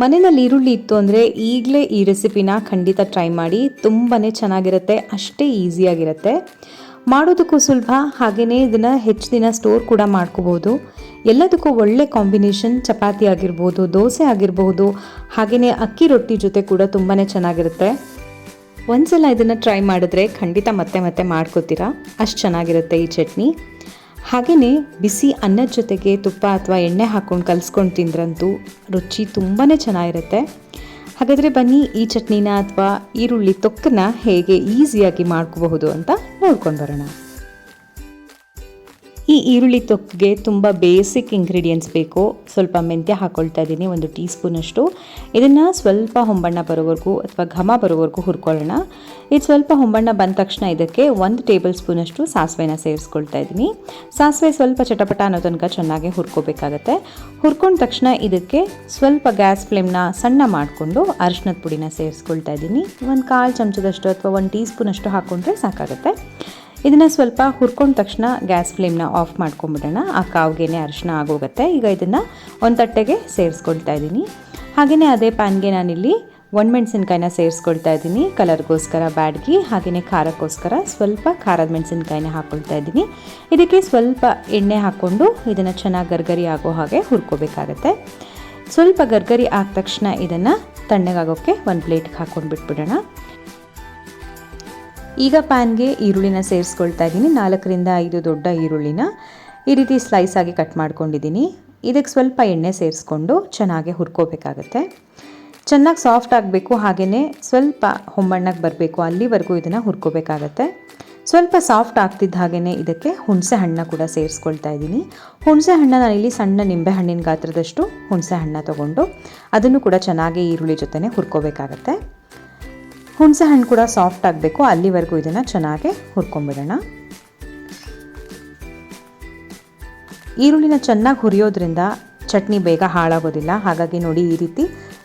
ಮನೆಯಲ್ಲಿ ಈರುಳ್ಳಿ ಇತ್ತು ಅಂದರೆ ಈಗಲೇ ಈ ರೆಸಿಪಿನ ಖಂಡಿತ ಟ್ರೈ ಮಾಡಿ ತುಂಬಾ ಚೆನ್ನಾಗಿರುತ್ತೆ, ಅಷ್ಟೇ ಈಸಿಯಾಗಿರುತ್ತೆ ಮಾಡೋದಕ್ಕೂ ಸುಲಭ ಹಾಗೆಯೇ ಇದನ್ನು ಹೆಚ್ಚು ದಿನ ಸ್ಟೋರ್ ಕೂಡ ಮಾಡ್ಕೋಬೋದು. ಎಲ್ಲದಕ್ಕೂ ಒಳ್ಳೆ ಕಾಂಬಿನೇಷನ್ ಚಪಾತಿ ಆಗಿರ್ಬೋದು, ದೋಸೆ ಆಗಿರಬಹುದು ಹಾಗೆಯೇ ಅಕ್ಕಿ ರೊಟ್ಟಿ ಜೊತೆ ಕೂಡ ತುಂಬಾ ಚೆನ್ನಾಗಿರುತ್ತೆ. ಒಂದ್ಸಲ ಇದನ್ನು ಟ್ರೈ ಮಾಡಿದ್ರೆ ಖಂಡಿತ ಮತ್ತೆ ಮತ್ತೆ ಮಾಡ್ಕೋತೀರಾ? ಅಷ್ಟು ಚೆನ್ನಾಗಿರುತ್ತೆ ಈ ಚಟ್ನಿ. ಹಾಗೆಯೇ ಬಿಸಿ ಅನ್ನದ ಜೊತೆಗೆ ತುಪ್ಪ ಅಥವಾ ಎಣ್ಣೆ ಹಾಕ್ಕೊಂಡು ಕಲಿಸ್ಕೊಂಡು ತಿಂದ್ರಂತೂ ರುಚಿ ತುಂಬಾ ಚೆನ್ನಾಗಿರುತ್ತೆ. ಹಾಗಾದರೆ ಬನ್ನಿ ಈ ಚಟ್ನಿನ ಅಥವಾ ಈರುಳ್ಳಿ ತೊಕ್ಕನ್ನ ಹೇಗೆ ಈಸಿಯಾಗಿ ಮಾಡ್ಕೋಬಹುದು ಅಂತ ನೋಡ್ಕೊಂಡು ಬರೋಣ. ಈ ಈರುಳ್ಳಿ ತೊಕ್ಕಿಗೆ ತುಂಬ ಬೇಸಿಕ್ ಇಂಗ್ರೀಡಿಯೆಂಟ್ಸ್ ಬೇಕು. ಸ್ವಲ್ಪ ಮೆಂತ್ಯ ಹಾಕ್ಕೊಳ್ತಾ ಇದ್ದೀನಿ, ಒಂದು ಟೀ ಸ್ಪೂನಷ್ಟು ಇದನ್ನು ಸ್ವಲ್ಪ ಹೊಂಬಣ್ಣ ಬರೋವರೆಗೂ ಅಥವಾ ಘಮ ಬರೋವರೆಗೂ ಹುರ್ಕೊಳ್ಳೋಣ. ಇದು ಸ್ವಲ್ಪ ಹೊಂಬಣ್ಣ ಬಂದ ತಕ್ಷಣ ಇದಕ್ಕೆ ಒಂದು ಟೇಬಲ್ ಸ್ಪೂನಷ್ಟು ಸಾಸಿವೆನ ಸೇರಿಸ್ಕೊಳ್ತಾ ಇದ್ದೀನಿ. ಸಾಸಿವೆ ಸ್ವಲ್ಪ ಚಟಪಟ ಅನ್ನೋ ತನಕ ಚೆನ್ನಾಗಿ ಹುರ್ಕೋಬೇಕಾಗತ್ತೆ. ಹುರ್ಕೊಂಡ ತಕ್ಷಣ ಇದಕ್ಕೆ ಸ್ವಲ್ಪ ಗ್ಯಾಸ್ ಫ್ಲೇಮ್ನ ಸಣ್ಣ ಮಾಡಿಕೊಂಡು ಅರಿಶಿನದ ಪುಡಿನ ಸೇರಿಸ್ಕೊಳ್ತಾ ಇದ್ದೀನಿ. ಒಂದು ಕಾಲು ಚಮಚದಷ್ಟು ಅಥವಾ ಒಂದು ಟೀ ಸ್ಪೂನಷ್ಟು ಹಾಕ್ಕೊಂಡ್ರೆ ಸಾಕಾಗುತ್ತೆ. ಇದನ್ನು ಸ್ವಲ್ಪ ಹುರ್ಕೊಂಡ ತಕ್ಷಣ ಗ್ಯಾಸ್ ಫ್ಲೇಮ್ನ ಆಫ್ ಮಾಡ್ಕೊಂಬಿಡೋಣ. ಆ ಕಾವ್ಗೆನೆ ಅರಿಶಿನ ಆಗೋಗುತ್ತೆ. ಈಗ ಇದನ್ನು ಒಂದು ತಟ್ಟೆಗೆ ಸೇರಿಸ್ಕೊಳ್ತಾ ಇದ್ದೀನಿ. ಹಾಗೆಯೇ ಅದೇ ಪ್ಯಾನ್ಗೆ ನಾನಿಲ್ಲಿ ಒಣಮೆಣಸಿನ್ಕಾಯಿನ ಸೇರಿಸ್ಕೊಳ್ತಾ ಇದ್ದೀನಿ. ಕಲರ್ಗೋಸ್ಕರ ಬ್ಯಾಡ್ಗಿ ಹಾಗೆಯೇ ಖಾರಕ್ಕೋಸ್ಕರ ಸ್ವಲ್ಪ ಖಾರದ ಮೆಣಸಿನ್ಕಾಯಿನ ಹಾಕ್ಕೊಳ್ತಾ ಇದ್ದೀನಿ. ಇದಕ್ಕೆ ಸ್ವಲ್ಪ ಎಣ್ಣೆ ಹಾಕ್ಕೊಂಡು ಇದನ್ನು ಚೆನ್ನಾಗಿ ಗರ್ಗರಿ ಆಗೋ ಹಾಗೆ ಹುರ್ಕೋಬೇಕಾಗತ್ತೆ. ಸ್ವಲ್ಪ ಗರ್ಗರಿ ಆದ ತಕ್ಷಣ ಇದನ್ನು ತಣ್ಣಗಾಗೋಕ್ಕೆ ಒಂದು ಪ್ಲೇಟ್ಗೆ ಹಾಕ್ಕೊಂಡು ಬಿಟ್ಬಿಡೋಣ ಈಗ ಪ್ಯಾನ್ಗೆ ಈರುಳ್ಳಿನ ಸೇರಿಸ್ಕೊಳ್ತಾ ಇದ್ದೀನಿ. ನಾಲ್ಕರಿಂದ ಐದು ದೊಡ್ಡ ಈರುಳ್ಳಿನ ಈ ರೀತಿ ಸ್ಲೈಸ್ ಆಗಿ ಕಟ್ ಮಾಡ್ಕೊಂಡಿದ್ದೀನಿ. ಇದಕ್ಕೆ ಸ್ವಲ್ಪ ಎಣ್ಣೆ ಸೇರಿಸ್ಕೊಂಡು ಚೆನ್ನಾಗಿ ಹುರ್ಕೋಬೇಕಾಗತ್ತೆ. ಚೆನ್ನಾಗಿ ಸಾಫ್ಟ್ ಆಗಬೇಕು ಹಾಗೆಯೇ ಸ್ವಲ್ಪ ಹೊಂಬಣ್ಣಕ್ಕೆ ಬರಬೇಕು, ಅಲ್ಲಿವರೆಗೂ ಇದನ್ನು ಹುರ್ಕೋಬೇಕಾಗತ್ತೆ. ಸ್ವಲ್ಪ ಸಾಫ್ಟ್ ಆಗ್ತಿದ್ದ ಹಾಗೆಯೇ ಇದಕ್ಕೆ ಹುಣಸೆ ಹಣ್ಣು ಕೂಡ ಸೇರಿಸ್ಕೊಳ್ತಾ ಇದ್ದೀನಿ. ಹುಣಸೆ ಹಣ್ಣು ನಾನಿಲ್ಲಿ ಸಣ್ಣ ನಿಂಬೆ ಹಣ್ಣಿನ ಗಾತ್ರದಷ್ಟು ಹುಣಸೆ ಹಣ್ಣು ತೊಗೊಂಡು ಅದನ್ನು ಕೂಡ ಚೆನ್ನಾಗಿ ಈರುಳ್ಳಿ ಜೊತೆನೇ ಹುರ್ಕೋಬೇಕಾಗತ್ತೆ. ಹುಣಸೆ ಹಣ್ಣು ಕೂಡ ಸಾಫ್ಟ್ ಆಗಬೇಕು. ಅಲ್ಲಿವರೆಗೂ ಇದನ್ನು ಚೆನ್ನಾಗಿ ಹುರ್ಕೊಂಬಿಡೋಣ ಈರುಳ್ಳಿನ ಚೆನ್ನಾಗಿ ಹುರಿಯೋದ್ರಿಂದ ಚಟ್ನಿ ಬೇಗ ಹಾಳಾಗೋದಿಲ್ಲ. ಹಾಗಾಗಿ ನೋಡಿ ಈ ರೀತಿ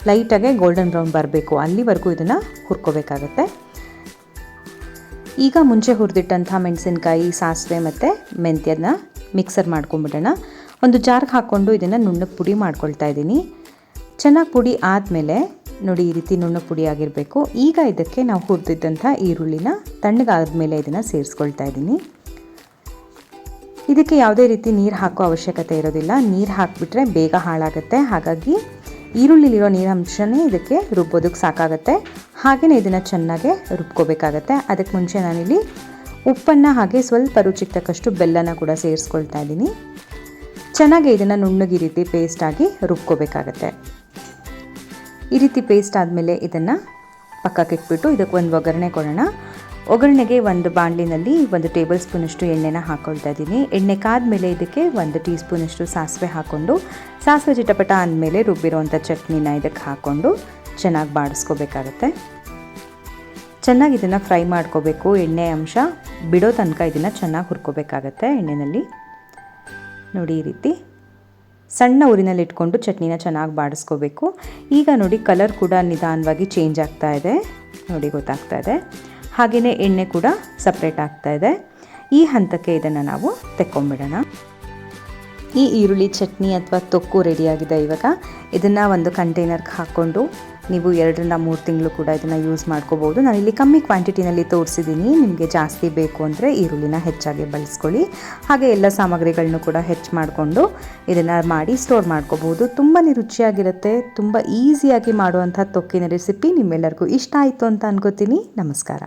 ಲೈಟಾಗೆ ಗೋಲ್ಡನ್ ಬ್ರೌನ್ ಬರಬೇಕು. ಅಲ್ಲಿವರೆಗೂ ಇದನ್ನು ಹುರ್ಕೋಬೇಕಾಗತ್ತೆ. ಈಗ ಮುಂಚೆ ಹುರಿದಿಟ್ಟಂಥ ಮೆಣಸಿನ್ಕಾಯಿ, ಸಾಸಿವೆ ಮತ್ತು ಮೆಂತ್ಯನ ಮಿಕ್ಸರ್ ಮಾಡ್ಕೊಂಬಿಡೋಣ ಒಂದು ಜಾರ್ಗೆ ಹಾಕ್ಕೊಂಡು ಇದನ್ನು ನುಣ್ಣಗೆ ಪುಡಿ ಮಾಡ್ಕೊಳ್ತಾ ಇದ್ದೀನಿ. ಚೆನ್ನಾಗಿ ಪುಡಿ ಆದಮೇಲೆ ನೋಡಿ ಈ ರೀತಿ ನುಣ್ಣು ಪುಡಿ ಆಗಿರಬೇಕು. ಈಗ ಇದಕ್ಕೆ ನಾವು ಹುರಿದಿದ್ದಂಥ ಈರುಳ್ಳಿನ ತಣ್ಣಗಾದ ಮೇಲೆ ಇದನ್ನು ಸೇರಿಸ್ಕೊಳ್ತಾ ಇದ್ದೀನಿ. ಇದಕ್ಕೆ ಯಾವುದೇ ರೀತಿ ನೀರು ಹಾಕೋ ಅವಶ್ಯಕತೆ ಇರೋದಿಲ್ಲ. ನೀರು ಹಾಕಿಬಿಟ್ರೆ ಬೇಗ ಹಾಳಾಗುತ್ತೆ. ಹಾಗಾಗಿ ಈರುಳ್ಳಿಲಿರೋ ನೀರಂಶನೇ ಇದಕ್ಕೆ ರುಬ್ಬೋದಕ್ಕೆ ಸಾಕಾಗುತ್ತೆ. ಹಾಗೆಯೇ ಇದನ್ನು ಚೆನ್ನಾಗೆ ರುಬ್ಕೋಬೇಕಾಗತ್ತೆ. ಅದಕ್ಕೆ ಮುಂಚೆ ನಾನಿಲ್ಲಿ ಉಪ್ಪನ್ನು ಹಾಗೆ ಸ್ವಲ್ಪ ರುಚಿಗೆ ತಕ್ಕಷ್ಟು ಬೆಲ್ಲನ ಕೂಡ ಸೇರಿಸ್ಕೊಳ್ತಾ ಇದ್ದೀನಿ. ಚೆನ್ನಾಗಿ ಇದನ್ನು ನುಣ್ಣಗೆ ಈ ರೀತಿ ಪೇಸ್ಟಾಗಿ ರುಬ್ಕೋಬೇಕಾಗತ್ತೆ. ಈ ರೀತಿ ಪೇಸ್ಟ್ ಆದಮೇಲೆ ಇದನ್ನು ಪಕ್ಕಕ್ಕೆ ಇಟ್ಬಿಟ್ಟು ಇದಕ್ಕೆ ಒಂದು ಒಗ್ಗರಣೆ ಕೊಡೋಣ. ಒಗ್ಗರಣೆಗೆ ಒಂದು ಬಾಣಲಿನಲ್ಲಿ ಒಂದು ಟೇಬಲ್ ಸ್ಪೂನಷ್ಟು ಎಣ್ಣೆನ ಹಾಕ್ಕೊಳ್ತಾ ಇದ್ದೀನಿ. ಎಣ್ಣೆ ಕಾದ್ಮೇಲೆ ಇದಕ್ಕೆ ಒಂದು ಟೀ ಸ್ಪೂನಷ್ಟು ಸಾಸಿವೆ ಹಾಕ್ಕೊಂಡು, ಸಾಸಿವೆ ಚಿಟಪಟ ಅಂದಮೇಲೆ ರುಬ್ಬಿರೋವಂಥ ಚಟ್ನಿನ ಇದಕ್ಕೆ ಹಾಕ್ಕೊಂಡು ಚೆನ್ನಾಗಿ ಬಾಡಿಸ್ಕೋಬೇಕಾಗತ್ತೆ. ಚೆನ್ನಾಗಿ ಇದನ್ನು ಫ್ರೈ ಮಾಡ್ಕೋಬೇಕು. ಎಣ್ಣೆ ಅಂಶ ಬಿಡೋ ತನಕ ಇದನ್ನು ಚೆನ್ನಾಗಿ ಹುರ್ಕೋಬೇಕಾಗತ್ತೆ ಎಣ್ಣೆಯಲ್ಲಿ ನೋಡಿ ಈ ರೀತಿ. ಸಣ್ಣ ಊರಿನಲ್ಲಿ ಇಟ್ಕೊಂಡು ಚಟ್ನಿನ ಚೆನ್ನಾಗಿ ಬಾಡಿಸ್ಕೋಬೇಕು. ಈಗ ನೋಡಿ ಕಲರ್ ಕೂಡ ನಿಧಾನವಾಗಿ ಚೇಂಜ್ ಆಗ್ತಾ ಇದೆ. ನೋಡಿ ಗೊತ್ತಾಗ್ತಾ ಇದೆ. ಹಾಗೆಯೇ ಎಣ್ಣೆ ಕೂಡ ಸಪ್ರೇಟ್ ಆಗ್ತಾ ಇದೆ. ಈ ಹಂತಕ್ಕೆ ಇದನ್ನು ನಾವು ತೆಕ್ಕೊಂಬಿಡೋಣ. ಈ ಈರುಳ್ಳಿ ಚಟ್ನಿ ಅಥವಾ ತೊಕ್ಕು ರೆಡಿಯಾಗಿದೆ ಇವಾಗ. ಇದನ್ನು ಒಂದು ಕಂಟೈನರ್ಗೆ ಹಾಕ್ಕೊಂಡು ನೀವು ಎರಡರಿಂದ ಮೂರು ತಿಂಗಳು ಕೂಡ ಇದನ್ನು ಯೂಸ್ ಮಾಡ್ಕೋಬೋದು ಇಲ್ಲಿ ಕಮ್ಮಿ ಕ್ವಾಂಟಿಟಿನಲ್ಲಿ ತೋರಿಸಿದ್ದೀನಿ. ನಿಮಗೆ ಜಾಸ್ತಿ ಬೇಕು ಅಂದರೆ ಈರುಳ್ಳಿನ ಹೆಚ್ಚಾಗಿ ಬಳಸ್ಕೊಳ್ಳಿ. ಹಾಗೆ ಎಲ್ಲ ಸಾಮಗ್ರಿಗಳನ್ನೂ ಕೂಡ ಹೆಚ್ಚು ಮಾಡಿಕೊಂಡು ಇದನ್ನು ಮಾಡಿ ಸ್ಟೋರ್ ಮಾಡ್ಕೋಬೋದು ತುಂಬಾ ರುಚಿಯಾಗಿರುತ್ತೆ. ತುಂಬ ಈಸಿಯಾಗಿ ಮಾಡುವಂಥ ತೊಕ್ಕಿನ ರೆಸಿಪಿ ನಿಮ್ಮೆಲ್ಲರಿಗೂ ಇಷ್ಟ ಆಯಿತು ಅಂತ ಅನ್ಕೋತೀನಿ. ನಮಸ್ಕಾರ.